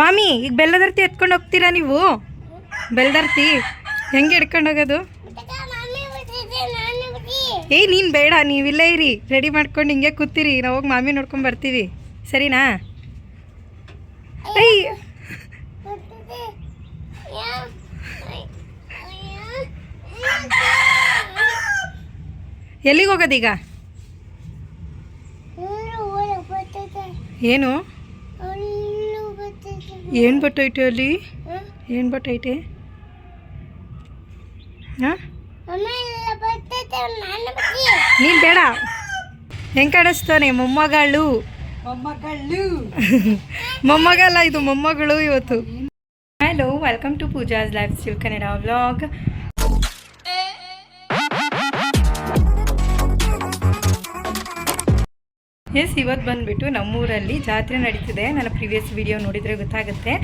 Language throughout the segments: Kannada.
ಮಾಮಿ, ಈಗ ಬೆಲ್ಲದರ್ತಿ ಎತ್ಕೊಂಡು ಹೋಗ್ತೀರಾ ನೀವು? ಬೆಲ್ಲದರ್ತಿ ಹೆಂಗೆ ಎಡ್ಕೊಂಡು ಹೋಗೋದು? ಏಯ್ ನೀನು ಬೇಡ, ನೀವಿಲ್ಲೇ ಇರಿ. ರೆಡಿ ಮಾಡ್ಕೊಂಡು ಹಿಂಗೆ ಕೂತಿರಿ. ನಾವು ಹೋಗಿ ಮಾಮಿ ನೋಡ್ಕೊಂಡು ಬರ್ತೀವಿ. ಸರಿನಾ? ಅಯ್ಯ ಎಲ್ಲಿಗೆ ಹೋಗೋದೀಗ? ಏನು? ಏನು ಬಟ್ಟೈತೆ ಅಲ್ಲಿ? ಏನು ಬಟ್ಟೈತೆ ಹಾಂ? ನೀನು ಬೇಡ. ಹೆಂಗೆ ಕಾಣಿಸ್ತಾನೆ? ಮೊಮ್ಮಗಳು. ಮೊಮ್ಮಗಳು. ಮೊಮ್ಮಗಲ್ಲ ಇದು ಮೊಮ್ಮಗಳು ಇವತ್ತು. Hello welcome to Pooja's lifestyle Kannada vlogs ಇವತ್ತು ಬಂದುಬಿಟ್ಟು ನಮ್ಮೂರಲ್ಲಿ ಜಾತ್ರೆ ನಡೀತಿದೆ. ನನ್ನ ಪ್ರಿವಿಯಸ್ ವಿಡಿಯೋ ನೋಡಿದರೆ ಗೊತ್ತಾಗುತ್ತೆ.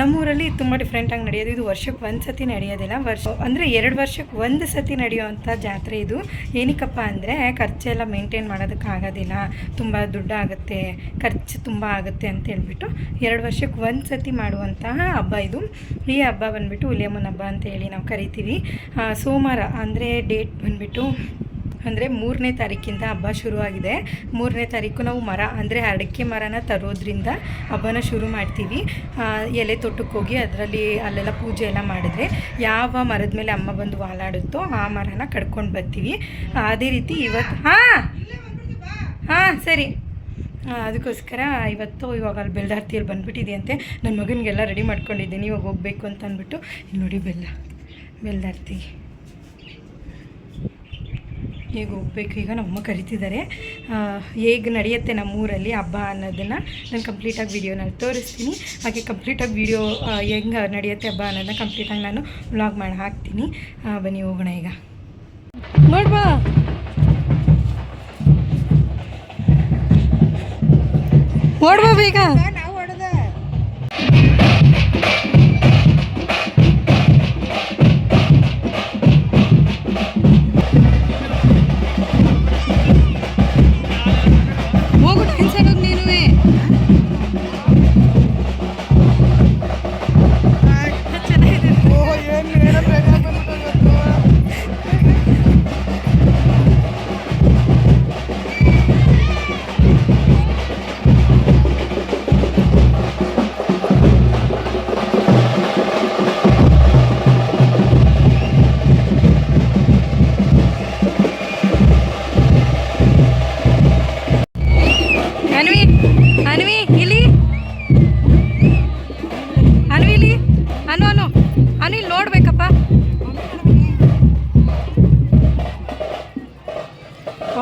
ನಮ್ಮೂರಲ್ಲಿ ತುಂಬ ಡಿಫ್ರೆಂಟಾಗಿ ನಡೆಯೋದು. ಇದು ವರ್ಷಕ್ಕೆ ಒಂದು ಸತಿ ನಡೆಯೋದಿಲ್ಲ. ವರ್ಷ, ಅಂದರೆ ಎರಡು ವರ್ಷಕ್ಕೆ ಒಂದು ಸತಿ ನಡೆಯುವಂಥ ಜಾತ್ರೆ ಇದು. ಏನಕ್ಕಪ್ಪ ಅಂದರೆ ಖರ್ಚೆಲ್ಲ ಮೇಂಟೈನ್ ಮಾಡೋದಕ್ಕಾಗೋದಿಲ್ಲ ತುಂಬ ದುಡ್ಡು ಆಗುತ್ತೆ. ಖರ್ಚು ತುಂಬ ಆಗುತ್ತೆ ಅಂತ ಹೇಳ್ಬಿಟ್ಟು ಎರಡು ವರ್ಷಕ್ಕೆ ಒಂದು ಸತಿ ಮಾಡುವಂತಹ ಹಬ್ಬ ಇದು. ಈ ಹಬ್ಬ ಬಂದುಬಿಟ್ಟು ಉಲಿಯಮ್ಮನ ಹಬ್ಬ ಅಂತ ಹೇಳಿ ನಾವು ಕರಿತೀವಿ. ಸೋಮವಾರ, ಅಂದರೆ ಡೇಟ್ ಬಂದುಬಿಟ್ಟು ಅಂದರೆ ಮೂರನೇ ತಾರೀಕಿಂದ ಹಬ್ಬ ಶುರುವಾಗಿದೆ. ಮೂರನೇ ತಾರೀಕು ನಾವು ಮರ, ಅಂದರೆ ಅಡಿಕೆ ಮರನ ತರೋದ್ರಿಂದ ಹಬ್ಬನ ಶುರು ಮಾಡ್ತೀವಿ. ಎಲೆ ತೋಟಕ್ಕೆ ಹೋಗಿ ಅದರಲ್ಲಿ ಅಲ್ಲೆಲ್ಲ ಪೂಜೆ ಎಲ್ಲ ಮಾಡಿದ್ರೆ ಯಾವ ಮರದ ಮೇಲೆ ಅಮ್ಮ ಬಂದು ವಾಲಾಡುತ್ತೋ ಆ ಮರನ ಕಡ್ಕೊಂಡು ಬರ್ತೀವಿ. ಅದೇ ರೀತಿ ಇವತ್ತು, ಹಾಂ ಹಾಂ, ಸರಿ. ಅದಕ್ಕೋಸ್ಕರ ಇವತ್ತು ಇವಾಗ ಅಲ್ಲಿ ಬೆಲ್ದಾರ್ತಿಯಲ್ಲಿ ಬಂದುಬಿಟ್ಟಿದೆಯಂತೆ. ನನ್ನ ಮಗನಿಗೆಲ್ಲ ರೆಡಿ ಮಾಡ್ಕೊಂಡಿದ್ದೀನಿ, ಇವಾಗ ಹೋಗಬೇಕು ಅಂತ ಅಂದ್ಬಿಟ್ಟು. ಇಲ್ಲಿ ನೋಡಿ ಬೆಲ್ಲ ಬೆಲ್ದಾರ್ತಿ ಈಗ ಹೋಗ್ಬೇಕು ಈಗ ನಮ್ಮಮ್ಮ ಕರಿತಿದ್ದಾರೆ. ಹೇಗೆ ನಡೆಯುತ್ತೆ ನಮ್ಮೂರಲ್ಲಿ ಹಬ್ಬ ಅನ್ನೋದನ್ನು ನಾನು ಕಂಪ್ಲೀಟಾಗಿ ವೀಡಿಯೋನಲ್ಲಿ ತೋರಿಸ್ತೀನಿ. ಹಾಗೆ ಕಂಪ್ಲೀಟಾಗಿ ವೀಡಿಯೋ ಹೆಂಗೆ ನಡೆಯುತ್ತೆ ಹಬ್ಬ ಅನ್ನೋದನ್ನ ಕಂಪ್ಲೀಟಾಗಿ ನಾನು ವ್ಲಾಗ್ ಮಾಡಿ ಹಾಕ್ತೀನಿ. ಬನ್ನಿ ಹೋಗೋಣ ಈಗ. ನೋಡ್ಬಾ ಓಡ್ಬಾ ಬೇಗ?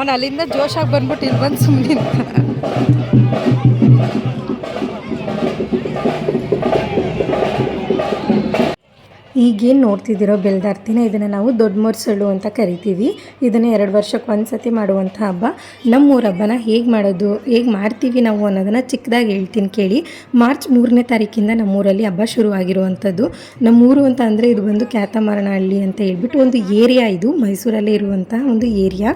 ಅವನು ಅಲ್ಲಿಂದ ಜೋಶಾಗಿ ಬಂದ್ಬಿಟ್ಟು ಇಲ್ಲಿ ಬಂದು ಸುಮ್ಮನೆ ಈಗೇನು ನೋಡ್ತಿದ್ದೀರೋ ಬೆಲ್ದಾರ್ತಿನ ಇದನ್ನು ನಾವು ದೊಡ್ಡ ಮೊರ್ಸಳು ಅಂತ ಕರಿತೀವಿ. ಇದನ್ನು ಎರಡು ವರ್ಷಕ್ಕೆ ಒಂದು ಸತಿ ಮಾಡುವಂಥ ಹಬ್ಬ. ನಮ್ಮೂರ ಹಬ್ಬನ ಹೇಗೆ ಮಾಡೋದು, ಹೇಗೆ ಮಾಡ್ತೀವಿ ನಾವು ಅನ್ನೋದನ್ನು ಚಿಕ್ಕದಾಗಿ ಹೇಳ್ತೀನಿ ಕೇಳಿ. ಮಾರ್ಚ್ ಮೂರನೇ ತಾರೀಕಿಂದ ನಮ್ಮೂರಲ್ಲಿ ಹಬ್ಬ ಶುರುವಾಗಿರುವಂಥದ್ದು. ನಮ್ಮೂರು ಅಂತ ಅಂದರೆ ಇದು ಬಂದು ಕ್ಯಾತಮಾರನಹಳ್ಳಿ ಅಂತ ಹೇಳ್ಬಿಟ್ಟು ಒಂದು ಏರಿಯಾ ಇದು, ಮೈಸೂರಲ್ಲೇ ಇರುವಂಥ ಒಂದು ಏರಿಯಾ.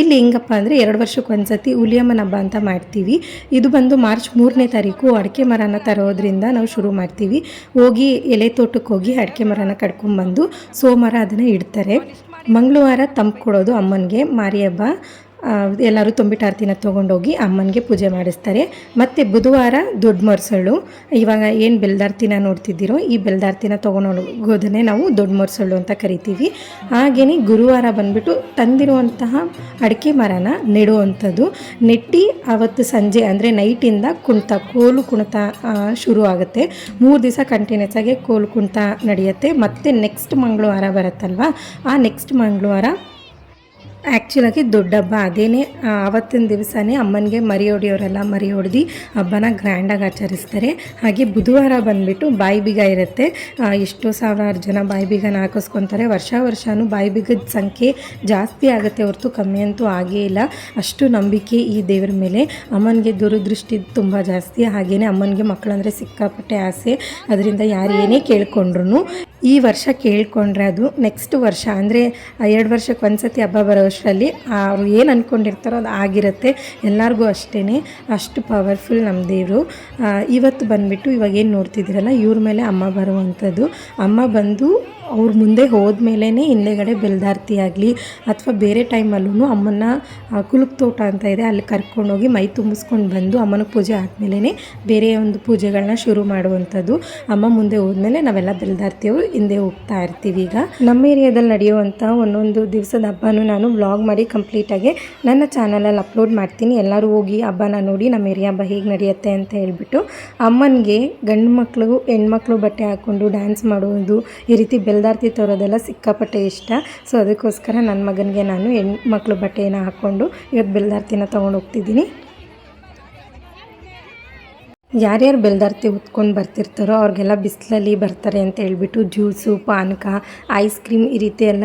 ಇಲ್ಲಿ ಹೆಂಗಪ್ಪ ಅಂದರೆ ಎರಡು ವರ್ಷಕ್ಕೆ ಒಂದು ಸತಿ ಹುಲಿಯಮ್ಮನ ಹಬ್ಬ ಅಂತ ಮಾಡ್ತೀವಿ. ಇದು ಬಂದು ಮಾರ್ಚ್ ಮೂರನೇ ತಾರೀಕು ಅಡಿಕೆ ಮರನ ತರೋದ್ರಿಂದ ನಾವು ಶುರು ಮಾಡ್ತೀವಿ. ಹೋಗಿ ಎಲೆ ತೋಟಕ್ಕೆ ಹೋಗಿ ಅಡಿಕೆ ಮರನ ಕಡ್ಕೊಂಡ್ಬಂದು ಸೋಮವಾರ ಅದನ್ನು ಇಡ್ತಾರೆ. ಮಂಗಳವಾರ ತಂಪು ಕೊಡೋದು ಅಮ್ಮನಿಗೆ ಮಾರಿ ಹಬ್ಬ. ಆ, ತುಂಬಿಟ್ಟು ಆರತಿನ ತೊಗೊಂಡೋಗಿ ಅಮ್ಮನಿಗೆ ಪೂಜೆ ಮಾಡಿಸ್ತಾರೆ. ಮತ್ತು ಬುಧವಾರ ದೊಡ್ಡ ಮೊರ್ಸಳು ಇವಾಗ ಏನು ಬೆಲ್ದಾರ್ತಿನ ನೋಡ್ತಿದ್ದೀರೋ ಈ ಬೆಲ್ದಾರ್ತಿನ ತೊಗೊಂಡೋಗೋದನ್ನೇ ನಾವು ದೊಡ್ಡ ಮೊರ್ಸಳು ಅಂತ ಕರಿತೀವಿ. ಹಾಗೆಯೇ ಗುರುವಾರ ಬಂದ್ಬಿಟ್ಟು ತಂದಿರುವಂತಹ ಅಡಿಕೆ ಮರನ ನೆಡುವಂಥದ್ದು. ನೆಟ್ಟಿ ಅವತ್ತು ಸಂಜೆ ಅಂದರೆ ನೈಟಿಂದ ಕುಣಿತ ಕೋಲು ಕುಣಿತ ಶುರು ಆಗುತ್ತೆ ಮೂರು ದಿವಸ ಕಂಟಿನ್ಯೂಸ್ ಆಗಿ ಕೋಲು ಕುಣಿತ ನಡೆಯುತ್ತೆ. ಮತ್ತು ನೆಕ್ಸ್ಟ್ ಮಂಗಳವಾರ ಬರುತ್ತಲ್ವ? ಆ ನೆಕ್ಸ್ಟ್ ಮಂಗಳವಾರ ಆ್ಯಕ್ಚುಲಾಗಿ ದೊಡ್ಡ ಹಬ್ಬ. ಅದೇನೇ ಆವತ್ತಿನ ದಿವಸನೇ ಅಮ್ಮನಿಗೆ ಮರಿ ಹೊಡೆಯೋರೆಲ್ಲ ಮರಿ ಹೊಡೆದು ಹಬ್ಬನ ಗ್ರ್ಯಾಂಡಾಗಿ ಆಚರಿಸ್ತಾರೆ. ಹಾಗೆ ಬುಧವಾರ ಬಂದುಬಿಟ್ಟು ಬಾಯಿ ಬೀಗ ಇರುತ್ತೆ. ಎಷ್ಟೋ ಸಾವಿರಾರು ಜನ ಬಾಯಿ ಬೀಗನ ಹಾಕಿಸ್ಕೊತಾರೆ. ವರ್ಷ ವರ್ಷವೂ ಬಾಯಿ ಬೀಗದ ಸಂಖ್ಯೆ ಜಾಸ್ತಿ ಆಗುತ್ತೆ ಹೊರತು ಕಮ್ಮಿ ಅಂತೂ ಆಗೇ ಇಲ್ಲ. ಅಷ್ಟು ನಂಬಿಕೆ ಈ ದೇವರ ಮೇಲೆ. ಅಮ್ಮನಿಗೆ ದುರದೃಷ್ಟಿ ತುಂಬ ಜಾಸ್ತಿ. ಹಾಗೆಯೇ ಅಮ್ಮನಿಗೆ ಮಕ್ಕಳಂದರೆ ಸಿಕ್ಕಾಪಟ್ಟೆ ಆಸೆ. ಅದರಿಂದ ಯಾರು ಏನೇ ಕೇಳ್ಕೊಂಡ್ರು ಈ ವರ್ಷ ಕೇಳ್ಕೊಂಡ್ರೆ ಅದು ನೆಕ್ಸ್ಟ್ ವರ್ಷ, ಅಂದರೆ ಎರಡು ವರ್ಷಕ್ಕೆ ಒಂದ್ಸತಿ ಹಬ್ಬ ಬರೋ ವರ್ಷದಲ್ಲಿ ಅವರು ಏನು ಅಂದ್ಕೊಂಡಿರ್ತಾರೋ ಅದು ಆಗಿರುತ್ತೆ. ಎಲ್ಲರಿಗೂ ಅಷ್ಟೇ ಅಷ್ಟು ಪವರ್ಫುಲ್ ನಮ್ಮ ದೇವರು. ಇವತ್ತು ಬಂದುಬಿಟ್ಟು ಇವಾಗ ಏನು ನೋಡ್ತಿದ್ದೀರಲ್ಲ, ಇವ್ರ ಮೇಲೆ ಅಮ್ಮ ಬರುವಂಥದ್ದು. ಅಮ್ಮ ಬಂದು ಅವ್ರ ಮುಂದೆ ಹೋದ್ಮೇಲೆ ಹಿಂದೆಗಡೆ ಬೆಲ್ದಾರ್ತಿ ಆಗಲಿ ಅಥವಾ ಬೇರೆ ಟೈಮಲ್ಲೂ ಅಮ್ಮನ ಕುಲುಕ್ ತೋಟ ಅಂತ ಇದೆ, ಅಲ್ಲಿ ಕರ್ಕೊಂಡೋಗಿ ಮೈ ತುಂಬಿಸ್ಕೊಂಡು ಬಂದು ಅಮ್ಮನ ಪೂಜೆ ಆದಮೇಲೆ ಬೇರೆ ಒಂದು ಪೂಜೆಗಳನ್ನ ಶುರು ಮಾಡುವಂಥದ್ದು. ಅಮ್ಮ ಮುಂದೆ ಹೋದ್ಮೇಲೆ ನಾವೆಲ್ಲ ಬೆಲ್ದಾರ್ತಿಯವರು, ಹಿಂದೆ ಹೋಗ್ತಾ ಇರ್ತೀವಿ ಈಗ. ನಮ್ಮ ಏರಿಯಾದಲ್ಲಿ ನಡೆಯುವಂಥ ಒಂದೊಂದು ದಿವಸದ ಹಬ್ಬನೂ ನಾನು ವ್ಲಾಗ್ ಮಾಡಿ ಕಂಪ್ಲೀಟಾಗಿ ನನ್ನ ಚಾನಲಲ್ಲಿ ಅಪ್ಲೋಡ್ ಮಾಡ್ತೀನಿ. ಎಲ್ಲರೂ ಹೋಗಿ ಹಬ್ಬನ ನೋಡಿ, ನಮ್ಮ ಏರಿಯಾ ಹಬ್ಬ ಹೇಗೆ ನಡೆಯುತ್ತೆ ಅಂತ ಹೇಳ್ಬಿಟ್ಟು ಅಮ್ಮನಿಗೆ ಗಂಡು ಮಕ್ಕಳು ಹೆಣ್ಮಕ್ಳು ಬಟ್ಟೆ ಹಾಕ್ಕೊಂಡು, ಡ್ಯಾನ್ಸ್ ಮಾಡುವುದು ಈ ರೀತಿ ಬೆಲ್ದಾರ್ತಿ ತೋರೋದೆಲ್ಲ ಸಿಕ್ಕಾಪಟ್ಟೆ ಇಷ್ಟ. ಸೊ ಅದಕ್ಕೋಸ್ಕರ ನನ್ನ ಮಗನಿಗೆ ನಾನು ಹೆಣ್ಮಕ್ಳು ಬಟ್ಟೆನ ಹಾಕ್ಕೊಂಡು ಇವತ್ತು ಬೆಲ್ದಾರ್ತಿನ ತೊಗೊಂಡು ಹೋಗ್ತಿದ್ದೀನಿ. ಯಾರ್ಯಾರು ಬೆಲ್ದಾರ್ತಿ ಉತ್ಕೊಂಡು ಬರ್ತಿರ್ತಾರೋ ಅವ್ರಿಗೆಲ್ಲ ಬಿಸಿಲಲ್ಲಿ ಬರ್ತಾರೆ ಅಂತ ಹೇಳ್ಬಿಟ್ಟು ಜ್ಯೂಸು, ಪಾನಕ, ಐಸ್ ಕ್ರೀಮ್ ಈ ರೀತಿ ಎಲ್ಲ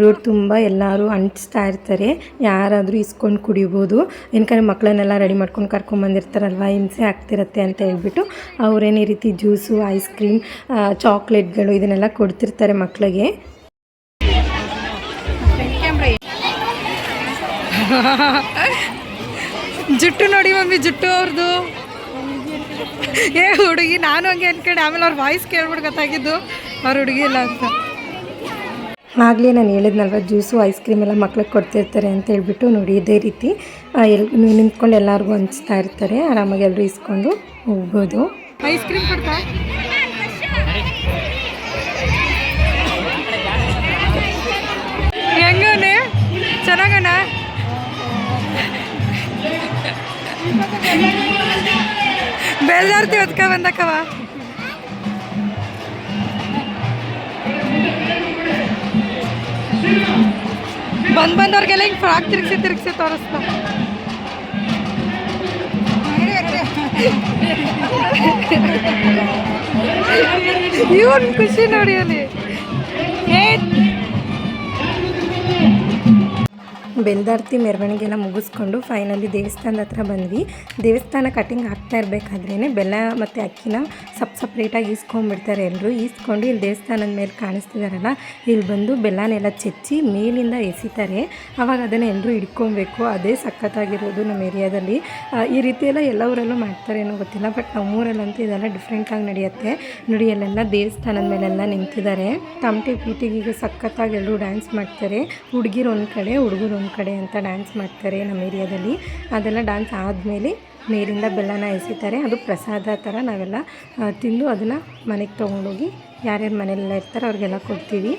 ರೋಡ್ ತುಂಬ ಎಲ್ಲರೂ ಅಂಟಿಸ್ತಾ ಇರ್ತಾರೆ. ಯಾರಾದರೂ ಇಸ್ಕೊಂಡು ಕುಡಿಬೋದು. ಏನಕಂದ್ರೆ ಮಕ್ಕಳನ್ನೆಲ್ಲ ರೆಡಿ ಮಾಡ್ಕೊಂಡು ಕರ್ಕೊಂಬಂದಿರ್ತಾರಲ್ವ ಹಿಂಸೆ ಆಗ್ತಿರತ್ತೆ ಅಂತ ಹೇಳ್ಬಿಟ್ಟು ಅವ್ರೇನು ಈ ರೀತಿ ಜ್ಯೂಸು, ಐಸ್ ಕ್ರೀಮ್ ಚಾಕ್ಲೇಟ್ಗಳು ಇದನ್ನೆಲ್ಲ ಕೊಡ್ತಿರ್ತಾರೆ ಮಕ್ಕಳಿಗೆ ಜುಟ್ಟು ನೋಡಿ ಮಮ್ಮಿ, ಜುಟ್ಟು ಅವ್ರದ್ದು ಏ ಹುಡುಗಿ ನಾನು ಹಂಗೆ ಅನ್ಕೊಂಡೆ. ಆಮೇಲೆ ಅವ್ರ ವಾಯ್ಸ್ ಕೇಳ್ಬಿಟ್ಟು ಗೊತ್ತಾಗಿದ್ದು ಅವ್ರ ಹುಡುಗಿ ಇಲ್ಲ ಅಂತ. ಆಗಲೇ ನಾನು ಹೇಳಿದ್ನಲ್ವ ಜ್ಯೂಸು ಐಸ್ ಕ್ರೀಮ್ ಎಲ್ಲ ಮಕ್ಳಿಗೆ ಕೊಡ್ತಿರ್ತಾರೆ ಅಂತ ಹೇಳ್ಬಿಟ್ಟು ನೋಡಿ ಇದೇ ರೀತಿ ಎಲ್ ನಿಂತ್ಕೊಂಡು ಎಲ್ಲರಿಗೂ ಹಂಚ್ತಾ ಇರ್ತಾರೆ. ಆರಾಮಾಗಿ ಎಲ್ಲರೂ ಇಸ್ಕೊಂಡು ಹೋಗ್ಬೋದು. ಐಸ್ ಕ್ರೀಮ್ ಕೊಡ್ತಾ? ಬೇಜಾರ್ತಿ ಹೊತ್ಕ ಬಂದಕ್ಕವ. ಬಂದ್ ಬಂದವ್ರಿಗೆಲ್ಲ ಹಿಂಗೆ ಫ್ರಾಕ್ ತಿರುಗಿಸಿ ತಿರುಗಿಸಿ ತೋರಿಸ್ತಾ ಇವನ್ ಖುಷಿ ನೋಡಿ ಅಲ್ಲಿ. ಏ ಬೆಲ್ದಾರ್ತಿ ಮೆರವಣಿಗೆ ಎಲ್ಲ ಮುಗಿಸ್ಕೊಂಡು ಫೈನಲಿ ದೇವಸ್ಥಾನದ ಹತ್ರ ಬಂದ್ವಿ. ದೇವಸ್ಥಾನ ಕಟಿಂಗ್ ಆಗ್ತಾ ಇರಬೇಕಾದ್ರೇ ಬೆಲ್ಲ ಮತ್ತು ಅಕ್ಕಿನ ಸಪ್ ಸಪ್ರೇಟಾಗಿ ಈಸ್ಕೊಂಡ್ಬಿಡ್ತಾರೆ ಎಲ್ಲರೂ ಈಸ್ಕೊಂಡು ಇಲ್ಲಿ ದೇವಸ್ಥಾನದ ಮೇಲೆ ಕಾಣಿಸ್ತಿದಾರಲ್ಲ, ಇಲ್ಲಿ ಬಂದು ಬೆಲ್ಲನೆಲ್ಲ ಚೆಚ್ಚಿ ಮೇಲಿಂದ ಎಸಿತಾರೆ. ಆವಾಗ ಅದನ್ನು ಎಲ್ಲರೂ ಹಿಡ್ಕೊಬೇಕು. ಅದೇ ಸಖತ್ತಾಗಿರೋದು ನಮ್ಮ ಏರಿಯಾದಲ್ಲಿ. ಈ ರೀತಿ ಎಲ್ಲ ಎಲ್ಲ ಊರಲ್ಲೂ ಮಾಡ್ತಾರೆ ಏನೋ ಗೊತ್ತಿಲ್ಲ ಬಟ್ ನಮ್ಮೂರಲ್ಲಂತೂ ಇದೆಲ್ಲ ಡಿಫ್ರೆಂಟಾಗಿ ನಡೆಯುತ್ತೆ. ನೋಡಿ, ಅಲ್ಲೆಲ್ಲ ದೇವಸ್ಥಾನದ ಮೇಲೆಲ್ಲ ನಿಂತಿದ್ದಾರೆ. ತಮಟೆ ಪೀಟಿಗೆ ಸಖತ್ತಾಗಿ ಎಲ್ಲರೂ ಡ್ಯಾನ್ಸ್ ಮಾಡ್ತಾರೆ. ಹುಡುಗಿರು ಒಂದು ಕಡೆ, ಹುಡುಗರು ಒಂದು ಕಡೆ ಅಂತ ಡ್ಯಾನ್ಸ್ ಮಾಡ್ತಾರೆ ನಮ್ಮ ಏರಿಯಾದಲ್ಲಿ. ಅದೆಲ್ಲ ಡ್ಯಾನ್ಸ್ ಆದಮೇಲೆ ನೀರಿಂದ ಬೆಲ್ಲನ ಎಸಿತಾರೆ. ಅದು ಪ್ರಸಾದ ಥರ ನಾವೆಲ್ಲ ತಿಂದು ಅದನ್ನು ಮನೆಗೆ ತೊಗೊಂಡೋಗಿ ಯಾರ್ಯಾರು ಮನೆಯಲ್ಲೆಲ್ಲ ಇರ್ತಾರೋ ಅವ್ರಿಗೆಲ್ಲ ಕೊಡ್ತೀವಿ.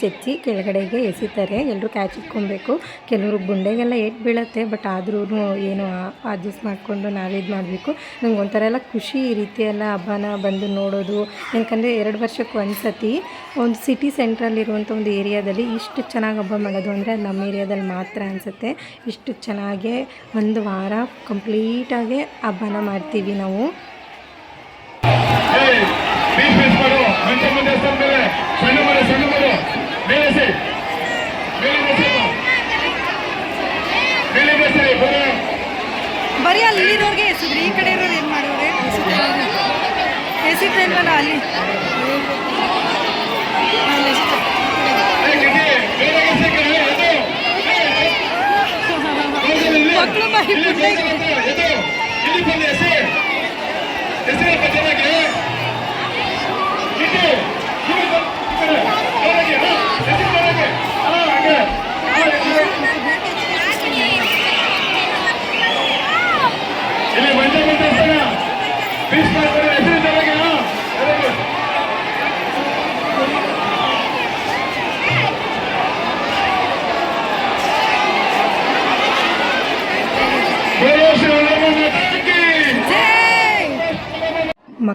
ಚೆಚ್ಚಿ ಕೆಳಗಡೆಗೆ ಎಸಿತಾರೆ ಎಲ್ಲರೂ ಕ್ಯಾಚ್ ಇಟ್ಕೊಬೇಕು ಕೆಲವರು ಗುಂಡೆಗೆಲ್ಲ ಏಟ್ ಬೀಳುತ್ತೆ ಬಟ್ ಆದ್ರೂ ಏನು ಅಡ್ಜಸ್ಟ್ ಮಾಡಿಕೊಂಡು ನಾವಿದು ಮಾಡಬೇಕು ನಂಗೆ ಒಂಥರ ಎಲ್ಲ ಖುಷಿ ಈ ರೀತಿ ಎಲ್ಲ ಹಬ್ಬನ ಬಂದು ನೋಡೋದು ಯಾಕಂದರೆ ಎರಡು ವರ್ಷಕ್ಕೆ ಒಂದು ಸತಿ ಒಂದು ಸಿಟಿ ಸೆಂಟ್ರಲ್ಲಿರುವಂಥ ಒಂದು ಏರಿಯಾದಲ್ಲಿ ಇಷ್ಟು ಚೆನ್ನಾಗಿ ಹಬ್ಬ ಮಾಡೋದು ಅಂದರೆ ನಮ್ಮ ಏರಿಯಾದಲ್ಲಿ ಮಾತ್ರ ಅನಿಸುತ್ತೆ ಇಷ್ಟು ಚೆನ್ನಾಗೆ ಒಂದು ವಾರ ಕಂಪ್ಲೀಟಾಗೆ ಹಬ್ಬನ ಮಾಡ್ತೀವಿ ನಾವು ಸಣ್ಣ ಮಾಡು ಸಣ್ಣ ಮಾಡು ಮೇಲೆ ಎಸಿ. ಮೇಲೆ ಎಸಿ. ಮೇಲೆ ಎಸಿ, ಬರೋ. ಬರೀ ಅಲ್ಲಿರೋರ್ಗೆ ಎಸಿದ್ರಿ ಈ ಕಡೆ ಇರೋರು ಏನು ಮಾಡೋರೆ ಎಸಿತಾ ಇಲ್ವಲ್ಲ ಅಲ್ಲಿ ಅಲ್ಲಿ ಎಸ್ದು. ಏಯ್, ಕಿಟಿ, ಮೇಲೆ ಎಸಿ ಕಣೆ, ಎದ್ದು. ಏಯ್, ಹೌದು, ಇಲ್ಲಿ. ಮಕ್ಳು ಬಾಯಿ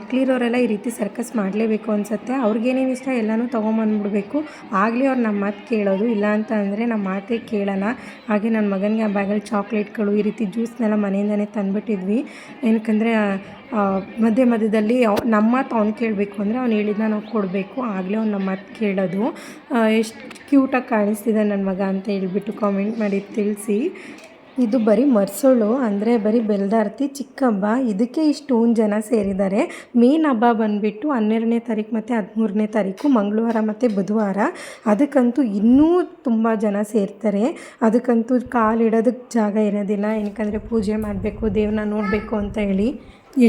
ಮಕ್ಳಿರೋರೆಲ್ಲ ಈ ರೀತಿ ಸರ್ಕಸ್ ಮಾಡಲೇಬೇಕು ಅನಿಸುತ್ತೆ. ಅವ್ರಿಗೇನೇನು ಇಷ್ಟ ಎಲ್ಲನೂ ತೊಗೊಂಬಂದ್ಬಿಡ್ಬೇಕು. ಆಗಲಿ ಅವ್ರು ನಮ್ಮ ಮಾತು ಕೇಳೋದು. ಇಲ್ಲ ಅಂತ ಅಂದರೆ ನಮ್ಮ ಮಾತೇ ಕೇಳೋಣ ಹಾಗೆ ನನ್ನ ಮಗನಿಗೆ ಆ ಬ್ಯಾಗಲ್ಲಿ ಚಾಕ್ಲೇಟ್ಗಳು, ಈ ರೀತಿ ಜ್ಯೂಸ್ನೆಲ್ಲ ಮನೆಯಿಂದನೇ ತಂದುಬಿಟ್ಟಿದ್ವಿ. ಏನಕ್ಕಂದರೆ ಮಧ್ಯ ಮಧ್ಯದಲ್ಲಿ ನಮ್ಮ ಮಾತು ಅವ್ನು ಕೇಳಬೇಕು ಅಂದರೆ ಅವ್ನು ಹೇಳಿದ್ನ ನಾವು ಕೊಡಬೇಕು. ಆಗಲೇ ಅವ್ನು ನಮ್ಮ ಮಾತು ಕೇಳೋದು. ಎಷ್ಟು ಕ್ಯೂಟಾಗಿ ಕಾಣಿಸ್ತಿದೆ ನನ್ನ ಮಗ ಅಂತ ಹೇಳ್ಬಿಟ್ಟು ಕಾಮೆಂಟ್ ಮಾಡಿ ತಿಳಿಸಿ. ಇದು ಬರೀ ಮರ್ಸೋಳು, ಅಂದರೆ ಬರೀ ಬೆಲ್ದಾರ್ತಿ ಚಿಕ್ಕಬ್ಬ ಇದಕ್ಕೆ ಇಷ್ಟೊಂದು ಜನ ಸೇರಿದ್ದಾರೆ. ಮೇನ್ ಹಬ್ಬ ಬಂದುಬಿಟ್ಟು ಹನ್ನೆರಡನೇ ತಾರೀಕು ಮತ್ತು ಹದಿಮೂರನೇ ತಾರೀಕು, ಮಂಗಳವಾರ ಮತ್ತು ಬುಧವಾರ. ಅದಕ್ಕಂತೂ ಇನ್ನೂ ತುಂಬ ಜನ ಸೇರ್ತಾರೆ. ಅದಕ್ಕಂತೂ ಕಾಲಿಡೋದಕ್ಕೆ ಜಾಗ ಇರೋದಿಲ್ಲ. ಏನಕ್ಕಂದರೆ ಪೂಜೆ ಮಾಡಬೇಕು ದೇವ್ರನ್ನ ನೋಡಬೇಕು ಅಂತ ಹೇಳಿ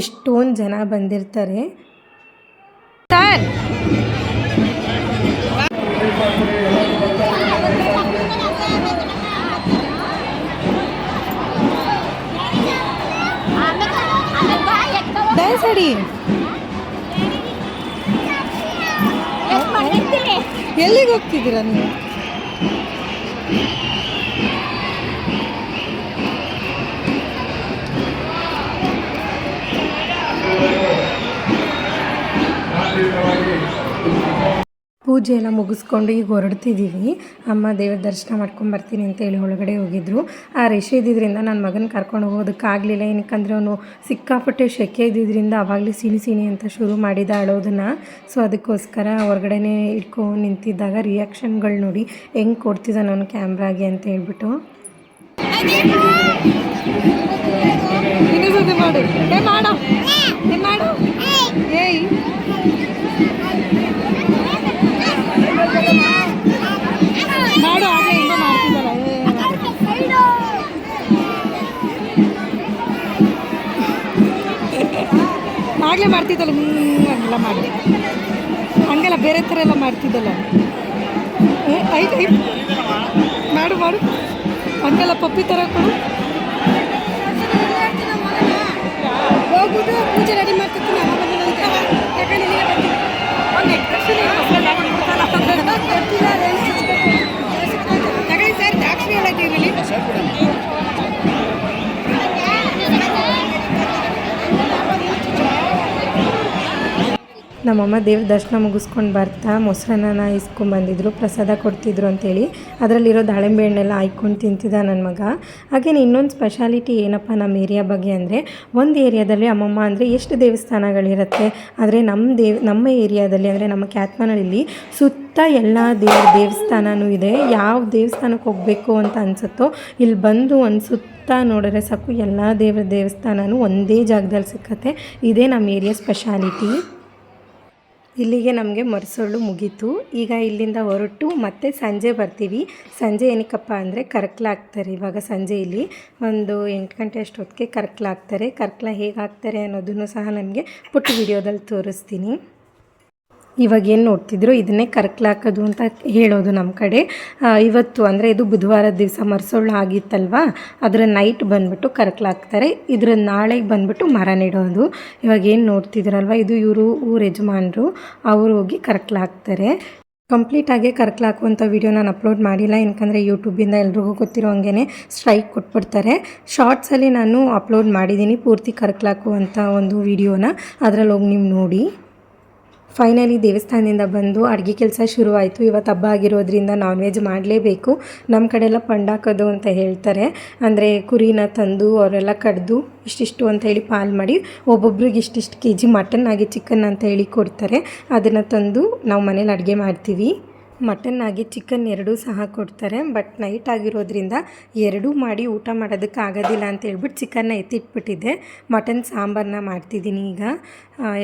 ಎಷ್ಟೊಂದು ಜನ ಬಂದಿರ್ತಾರೆ. ಸರ್! ಡ್ಯಾನ್ಸ್ ಆಡಿ. ಎಲ್ಲಿಗೆ ಹೋಗ್ತಿದ್ದೀರಾ ನೀವು? ಪೂಜೆ ಎಲ್ಲ ಮುಗಿಸ್ಕೊಂಡು ಈಗ ಹೊರಡ್ತಿದ್ದೀವಿ. ಅಮ್ಮ ದೇವ್ರ ದರ್ಶನ ಮಾಡ್ಕೊಂಡು ಬರ್ತೀನಿ ಅಂತ ಹೇಳಿ ಒಳಗಡೆ ಹೋಗಿದ್ರು. ಆ ರಶ್ ಇದ್ದಿದ್ದರಿಂದ ನನ್ನ ಮಗನ ಕರ್ಕೊಂಡು ಹೋಗೋದಕ್ಕಾಗಲಿಲ್ಲ ಏನಕ್ಕಂದರೆ ಅವನು ಸಿಕ್ಕಾಪಟ್ಟೆ ಶೆಕೆ ಇದ್ದಿದ್ದರಿಂದ ಆವಾಗಲೇ ಸಿಣಿ ಸಿಣಿ ಅಂತ ಶುರು ಮಾಡಿದ ಅಳೋದನ್ನು. ಸೊ ಅದಕ್ಕೋಸ್ಕರ ಹೊರಗಡೆನೇ ಇಟ್ಕೊಂಡು ನಿಂತಿದ್ದಾಗ ರಿಯಾಕ್ಷನ್ಗಳು ನೋಡಿ ಹೆಂಗೆ ಕೊಡ್ತಿದ್ದ ನಾನು ಕ್ಯಾಮ್ರಾಗೆ ಅಂತ ಹೇಳ್ಬಿಟ್ಟು. ಮಾಡು. ಆಗಲೇ ಮಾಡ್ತಿದ್ದಲ್ಲ ಹಂಗೆಲ್ಲ ಮಾಡಿ ಹಂಗೆಲ್ಲ ಬೇರೆ ಥರ ಎಲ್ಲ ಮಾಡ್ತಿದ್ದಲ್ಲ. ಐದು ಐದು. ಮಾಡು ಮಾಡು. ಹಂಗೆಲ್ಲ ಪಪ್ಪಿ ಥರ ಕೊಡು. ಹೋಗ್ಬಿಟ್ಟು ಪೂಜೆ ರೆಡಿ ಮಾಡ್ತಿರ್ತೀನಿ. ತಗೊಳ್ಳಿ ಸರ್ ದ್ರಾಕ್ಷಿ ಹೇಳತ್ತೀವಿ ನಮ್ಮಮ್ಮ ದೇವ್ರ ದರ್ಶನ ಮುಗಿಸ್ಕೊಂಡು ಬರ್ತಾ ಮೊಸರನ್ನ ಇಸ್ಕೊಂಡ್ಬಂದಿದ್ರು ಪ್ರಸಾದ ಕೊಡ್ತಿದ್ರು ಅಂತೇಳಿ. ಅದರಲ್ಲಿರೋ ದಾಳಿಂಬೆ ಹಣ್ಣೆಲ್ಲ ಹಾಯ್ಕೊಂಡು ತಿಂತಿದ್ದ ನನ್ನ ಮಗ. ಹಾಗೇನೆ ಇನ್ನೊಂದು ಸ್ಪೆಷಾಲಿಟಿ ಏನಪ್ಪ ನಮ್ಮ ಏರಿಯಾ ಬಗ್ಗೆ ಅಂದರೆ, ಒಂದು ಏರಿಯಾದಲ್ಲಿ ಅಮ್ಮಮ್ಮ ಅಂದರೆ ಎಷ್ಟು ದೇವಸ್ಥಾನಗಳಿರುತ್ತೆ, ಆದರೆ ನಮ್ಮ ದೇವ್, ನಮ್ಮ ಏರಿಯಾದಲ್ಲಿ ಅಂದರೆ ನಮ್ಮ ಕ್ಯಾತ್ಮನಹಳ್ಳಿ ಸುತ್ತ ಎಲ್ಲ ದೇವ್ರ ದೇವಸ್ಥಾನವೂ ಇದೆ. ಯಾವ ದೇವಸ್ಥಾನಕ್ಕೆ ಹೋಗಬೇಕು ಅಂತ ಅನಿಸುತ್ತೋ ಇಲ್ಲಿ ಬಂದು ಒಂದು ಸುತ್ತ ನೋಡಿದ್ರೆ ಸಾಕು ಎಲ್ಲ ದೇವ್ರ ದೇವಸ್ಥಾನವೂ ಒಂದೇ ಜಾಗದಲ್ಲಿ ಸಿಕ್ಕತ್ತೆ. ಇದೇ ನಮ್ಮ ಏರಿಯಾ ಸ್ಪೆಷಾಲಿಟಿ ಇಲ್ಲಿಗೆ ನಮಗೆ ಮರಸೊಳ್ಳು ಮುಗೀತು. ಈಗ ಇಲ್ಲಿಂದ ಹೊರಟು ಮತ್ತೆ ಸಂಜೆ ಬರ್ತೀವಿ. ಸಂಜೆ ಏನಕ್ಕಪ್ಪ ಅಂದರೆ ಕರ್ಕಲ ಹಾಕ್ತಾರೆ. ಇವಾಗ ಸಂಜೆ ಇಲ್ಲಿ ಒಂದು ಎಂಟು ಗಂಟೆ ಅಷ್ಟೊತ್ತಿಗೆ ಕರ್ಕಲ ಹಾಕ್ತಾರೆ. ಕರ್ಕಲ ಹೇಗೆ ಹಾಕ್ತಾರೆ ಅನ್ನೋದನ್ನು ಸಹ ನಮಗೆ ಪುಟ್ಟ ವಿಡಿಯೋದಲ್ಲಿ ತೋರಿಸ್ತೀನಿ. ಇವಾಗ ಏನು ನೋಡ್ತಿದ್ರು ಇದನ್ನೇ ಕರ್ಕ್ಲಾಕೋದು ಅಂತ ಹೇಳೋದು ನಮ್ಮ ಕಡೆ. ಇವತ್ತು ಅಂದರೆ ಇದು ಬುಧವಾರದ ದಿವಸ ಮರಸೊಳ್ಳು ಆಗಿತ್ತಲ್ವಾ? ಅದರ ನೈಟ್ ಬಂದ್ಬಿಟ್ಟು ಕರ್ಕ್ಲಾಕ್ತಾರೆ ಇದ್ರ ನಾಳೆಗೆ ಬಂದ್ಬಿಟ್ಟು ಮರ ನೆಡೋದು. ಇವಾಗ ಏನು ನೋಡ್ತಿದ್ರಲ್ವ? ಇದು ಇವರು ಊರ ಯಜಮಾನರು, ಅವರು ಹೋಗಿ ಕರ್ಕ್ಲಾಕ್ತಾರೆ ಕಂಪ್ಲೀಟಾಗಿ ಕರ್ಕಲ ಹಾಕುವಂಥ ವಿಡಿಯೋ ನಾನು ಅಪ್ಲೋಡ್ ಮಾಡಿಲ್ಲ. ಏನಕಂದರೆ ಯೂಟ್ಯೂಬಿಂದ ಎಲ್ರಿಗೂ ಗೊತ್ತಿರೋ ಹಂಗೆ ಸ್ಟ್ರೈಕ್ ಕೊಟ್ಬಿಡ್ತಾರೆ. ಶಾರ್ಟ್ಸಲ್ಲಿ ನಾನು ಅಪ್ಲೋಡ್ ಮಾಡಿದ್ದೀನಿ ಪೂರ್ತಿ ಕರ್ಕಲ ಹಾಕುವಂಥ ಒಂದು ವಿಡಿಯೋನ ಅದರಲ್ಲಿ ಹೋಗಿ ನೀವು ನೋಡಿ. ಫೈನಲಿ ದೇವಸ್ಥಾನದಿಂದ ಬಂದು ಅಡುಗೆ ಕೆಲಸ ಶುರುವಾಯಿತು. ಇವತ್ತು ಹಬ್ಬ ಆಗಿರೋದ್ರಿಂದ ನಾನ್ ವೆಜ್ ಮಾಡಲೇಬೇಕು. ನಮ್ಮ ಕಡೆ ಎಲ್ಲ ಪಂಡಾಕೋದು ಅಂತ ಹೇಳ್ತಾರೆ. ಅಂದರೆ ಕುರಿನ ತಂದು ಅವರೆಲ್ಲ ಕಡ್ದು ಇಷ್ಟಿಷ್ಟು ಅಂತ ಹೇಳಿ ಪಾಲ್ ಮಾಡಿ ಒಬ್ಬೊಬ್ರಿಗೆ ಇಷ್ಟಿಷ್ಟು ಕೆ ಜಿ ಮಟನ್ ಆಗಿ ಚಿಕನ್ ಅಂತ ಹೇಳಿ ಕೊಡ್ತಾರೆ. ಅದನ್ನು ತಂದು ನಾವು ಮನೇಲಿ ಅಡುಗೆ ಮಾಡ್ತೀವಿ. ಮಟನ್ ಆಗಿ ಚಿಕನ್ ಎರಡೂ ಸಹ ಕೊಡ್ತಾರೆ. ಬಟ್ ನೈಟ್ ಆಗಿರೋದ್ರಿಂದ ಎರಡೂ ಮಾಡಿ ಊಟ ಮಾಡೋದಕ್ಕೆ ಆಗೋದಿಲ್ಲ ಅಂತ ಹೇಳ್ಬಿಟ್ಟು ಚಿಕನ್ನ ಎತ್ತಿಟ್ಬಿಟ್ಟಿದ್ದೆ. ಮಟನ್ ಸಾಂಬಾರನ್ನ ಮಾಡ್ತಿದ್ದೀನಿ ಈಗ.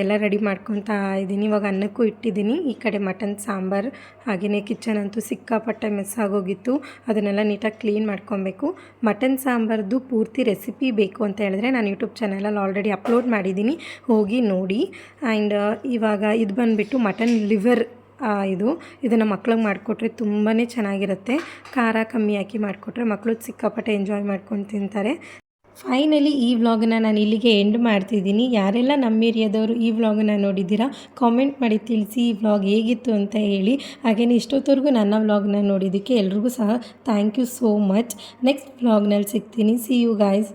ಎಲ್ಲ ರೆಡಿ ಮಾಡ್ಕೊತಾ ಇದ್ದೀನಿ. ಇವಾಗ ಅನ್ನಕ್ಕೂ ಇಟ್ಟಿದ್ದೀನಿ. ಈ ಕಡೆ ಮಟನ್ ಸಾಂಬಾರು ಹಾಗೆಯೇ ಕಿಚನ್ ಅಂತೂ ಸಿಕ್ಕಾಪಟ್ಟೆ ಮಿಸ್ ಆಗೋಗಿತ್ತು. ಅದನ್ನೆಲ್ಲ ನೀಟಾಗಿ ಕ್ಲೀನ್ ಮಾಡ್ಕೊಬೇಕು. ಮಟನ್ ಸಾಂಬಾರ್ದು ಪೂರ್ತಿ ರೆಸಿಪಿ ಬೇಕು ಅಂತ ಹೇಳಿದ್ರೆ ನಾನು ಯೂಟ್ಯೂಬ್ ಚಾನಲಲ್ಲಿ ಆಲ್ರೆಡಿ ಅಪ್ಲೋಡ್ ಮಾಡಿದ್ದೀನಿ. ಹೋಗಿ ನೋಡಿ. ಆ್ಯಂಡ್ ಇವಾಗ ಇದು ಬಂದುಬಿಟ್ಟು ಮಟನ್ ಲಿವರ್ ಇದು ಇದನ್ನು ಮಕ್ಳಿಗೆ ಮಾಡಿಕೊಟ್ರೆ ತುಂಬಾ ಚೆನ್ನಾಗಿರುತ್ತೆ. ಖಾರ ಕಮ್ಮಿ ಹಾಕಿ ಮಾಡಿಕೊಟ್ರೆ ಮಕ್ಕಳು ಸಿಕ್ಕಾಪಟ್ಟೆ ಎಂಜಾಯ್ ಮಾಡ್ಕೊಂಡು ತಿಂತಾರೆ. ಫೈನಲಿ ಈ ವ್ಲಾಗನ್ನ ನಾನು ಇಲ್ಲಿಗೆ ಎಂಡ್ ಮಾಡ್ತಿದ್ದೀನಿ. ಯಾರೆಲ್ಲ ನಮ್ಮ ಏರಿಯಾದವರು ಈ ವ್ಲಾಗನ್ನ ನೋಡಿದ್ದೀರಾ ಕಾಮೆಂಟ್ ಮಾಡಿ ತಿಳಿಸಿ ಈ ವ್ಲಾಗ್ ಹೇಗಿತ್ತು ಅಂತ ಹೇಳಿ. ಹಾಗೆಯೇ ಇಷ್ಟೊತ್ತವರೆಗೂ ನನ್ನ ವ್ಲಾಗ್ನ ನೋಡಿದ್ದಕ್ಕೆ ಎಲ್ರಿಗೂ ಸಹ thank you so much next ವ್ಲಾಗ್ನಲ್ಲಿ ಸಿಗ್ತೀನಿ. See you guys